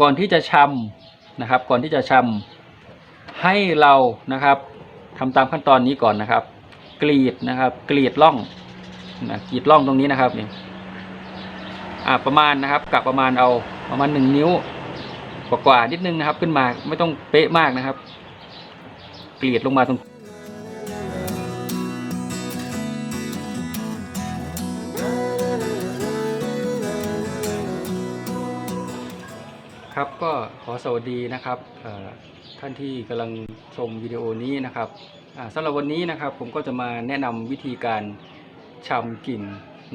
ก่อนที่จะชำนะครับ ก่อนที่จะชำให้เรานะครับทำตามขั้นตอนนี้ก่อนนะครับ กรีดนะครับ กรีดร่องนะกรีดร่องตรงนี้นะครับนี่อ่าประมาณนะครับกะประมาณเอาประมาณหนึ่งนิ้วกว่าๆนิดนึงนะครับ ขึ้นมาไม่ต้องเป๊ะมากนะครับ กรีดลงมาตรง ครับก็ขอสวัสดีนะครับท่านที่กำลังชมวิดีโอนี้นะครับสำหรับวันนี้นะครับผมก็จะมาแนะนำวิธีการชำกิ่ง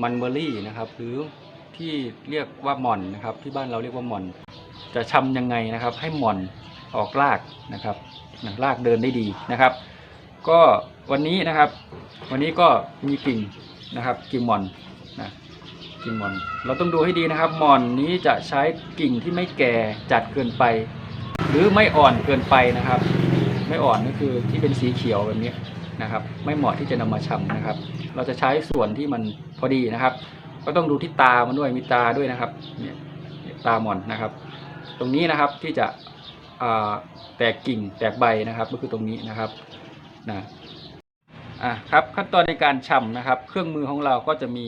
มันเบอรี่นะครับ หรือที่เรียกว่าหม่อนนะครับ ที่บ้านเราเรียกว่าหม่อน จะชำยังไงนะครับ ให้หม่อนออกรากนะครับรากเดินได้ดีนะครับ ก็วันนี้นะครับ วันนี้ก็มีกิ่งนะครับกิ่งหม่อนนะ กิ่งหมอน เราต้องดูให้ดีนะครับ หมอนนี้จะใช้กิ่งที่ไม่แก่จัดเกินไป หรือไม่อ่อนเกินไปนะครับ ไม่อ่อนก็คือที่เป็นสีเขียวแบบนี้นะครับ ไม่เหมาะที่จะนำมาชำนะครับ เราจะใช้ส่วนที่มันพอดีนะครับ ก็ต้องดูที่ตามันด้วยมีตาด้วยนะครับเนี่ยตาหมอนนะครับ ตรงนี้นะครับที่จะแตกกิ่งแตกใบนะครับ ก็คือตรงนี้นะครับนะอะครับขั้นตอนในการชำนะครับ เครื่องมือของเราก็จะมี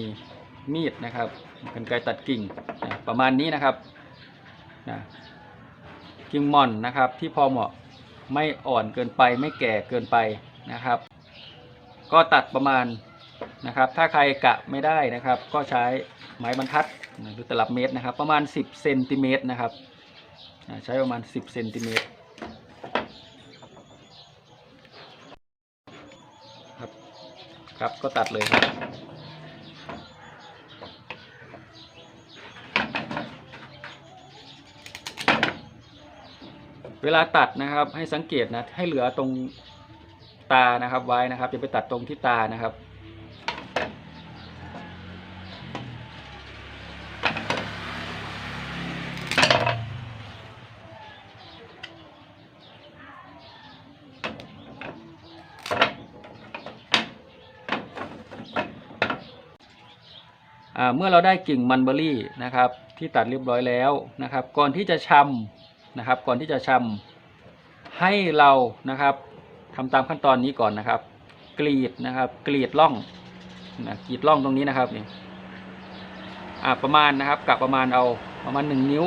มีดนะครับกรรไกรตัดกิ่งนะประมาณนี้นะครับนะกิ่งม่อนนะครับที่พอเหมาะไม่อ่อนเกินไปไม่แก่เกินไปนะครับ ก็ตัดประมาณนะครับ ถ้าใครกะไม่ได้นะครับ ก็ใช้ไม้บรรทัดหรือตลับเมตรนะครับ ประมาณ 10เซนติเมตรนะครับใช้ประมาณ 10เซนติเมตรครับ ครับก็ตัดเลยครับ เวลาตัดนะครับให้สังเกตนะให้เหลือตรงตานะครับไว้นะครับอย่าไปตัดตรงที่ตานะครับเมื่อเราได้กิ่งมันเบอรี่นะครับที่ตัดเรียบร้อยแล้วนะครับ ก่อนที่จะชำ นะครับ ก่อนที่จะชำให้เรานะครับทำตามขั้นตอนนี้ก่อนนะครับ กรีดนะครับ กรีดร่องนะกรีดร่องตรงนี้นะครับนี่อ่าประมาณนะครับกะประมาณเอาประมาณหนึ่งนิ้ว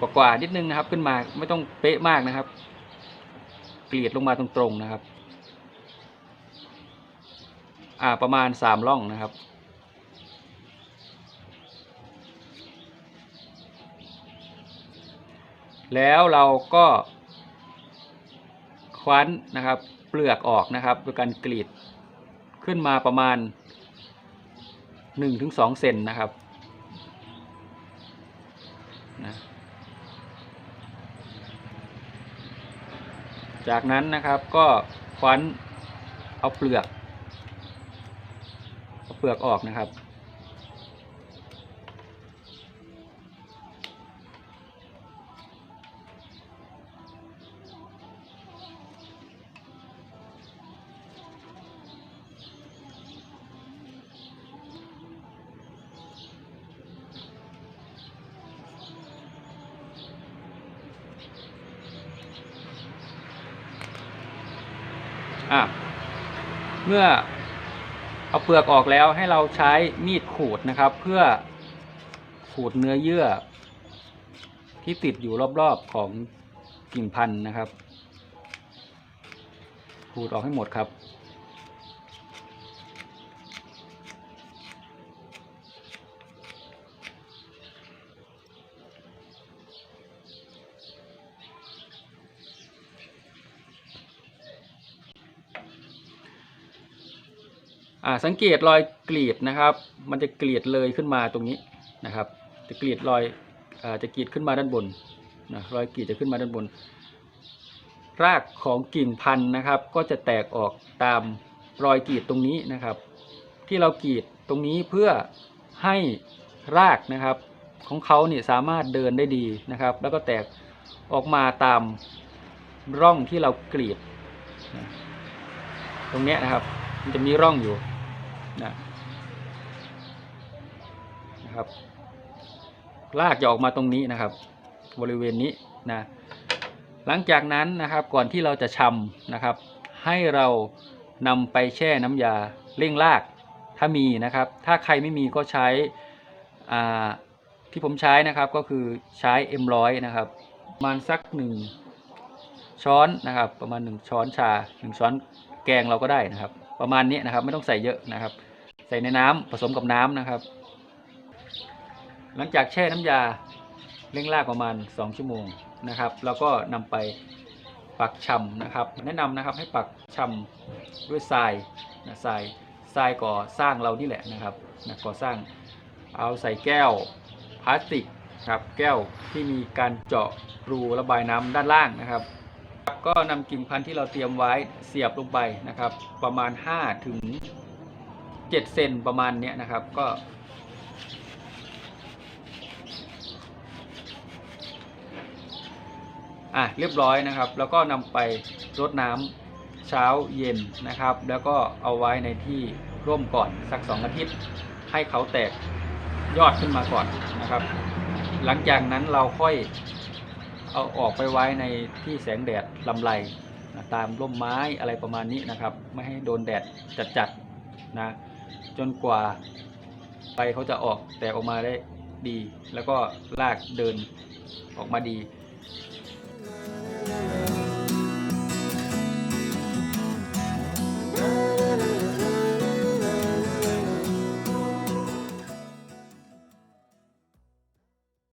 กว่าๆนิดนึงนะครับ ขึ้นมาไม่ต้องเป๊ะมากนะครับกรีดลงมาตรงๆนะครับ อ่าประมาณสามร่องนะครับ แล้วเราก็คว้านนะครับเปลือกออกนะครับโดยการกรีดขึ้นมาประมาณ 1-2 เซนนะครับนะจากนั้นนะครับก็คว้านเอาเปลือกเอาเปลือกออกนะครับ อะเมื่อเอาเปลือกออกแล้วให้เราใช้มีดขูดนะครับ เพื่อขูดเนื้อเยื่อ ที่ติดอยู่รอบๆของกิ่งพันธุ์นะครับ ขูดออกให้หมดครับ สังเกตรอยกรีดนะครับ มันจะกรีดเลยขึ้นมาตรงนี้นะครับ จะกรีดรอยอาจะกรีดขึ้นมาด้านบนนะรอยกรีดจะขึ้นมาด้านบน รากของกิ่งพันธุ์นะครับ ก็จะแตกออกตามรอยกรีดตรงนี้นะครับ ที่เรากรีดตรงนี้เพื่อให้รากนะครับของเขาเนี่ยสามารถเดินได้ดีนะครับ แล้วก็แตกออกมาตามร่องที่เรากรีด ตรงนี้นะครับ มันจะมีร่องอยู่ นะนะครับรากจะออกมาตรงนี้นะครับ บริเวณนี้นะหลังจากนั้นนะครับก่อนที่เราจะชำนะครับ ให้เรานำไปแช่น้ำยาเร่งรากถ้ามีนะครับ ถ้าใครไม่มีก็ใช้อ่าที่ผมใช้นะครับก็คือใช้ M100 นะครับประมาณสักหนึ่งช้อนนะครับ ประมาณ 1 ช้อนชา 1 ช้อนแกงเราก็ได้นะครับ ประมาณนี้นะครับไม่ต้องใส่เยอะนะครับ ใส่ในน้ำผสมกับน้ำนะครับ หลังจากแช่น้ำยาเร่งรากประมาณ 2 ชั่วโมงนะครับ แล้วก็นำไปปักชำนะครับ แนะนำนะครับให้ปักชำด้วยทรายนะทรายทรายก่อสร้างเรานี่แหละนะครับนะก่อสร้างเอาใส่แก้วพลาสติกครับแก้วที่มีการเจาะรูระบายน้ำด้านล่างนะครับ ก็นำกิ่งพันธุ์ที่เราเตรียมไว้เสียบลงไปนะครับ ประมาณ5ถึง 7เซนประมาณเนี้ยนะครับก็ อะเรียบร้อยนะครับ แล้วก็นำไปรดน้ำเช้าเย็นนะครับ แล้วก็เอาไว้ในที่ร่มก่อนสักสองอาทิตย์ ให้เขาแตกยอดขึ้นมาก่อนนะครับ หลังจากนั้นเราค่อยเอาออกไปไว้ในที่แสงแดดลำไรตามร่มไม้อะไรประมาณนี้นะครับ ไม่ให้โดนแดดจัดๆนะ จนกว่าใบเขาจะออกแตกออกมาได้ดี แล้วก็รากเดินออกมาดี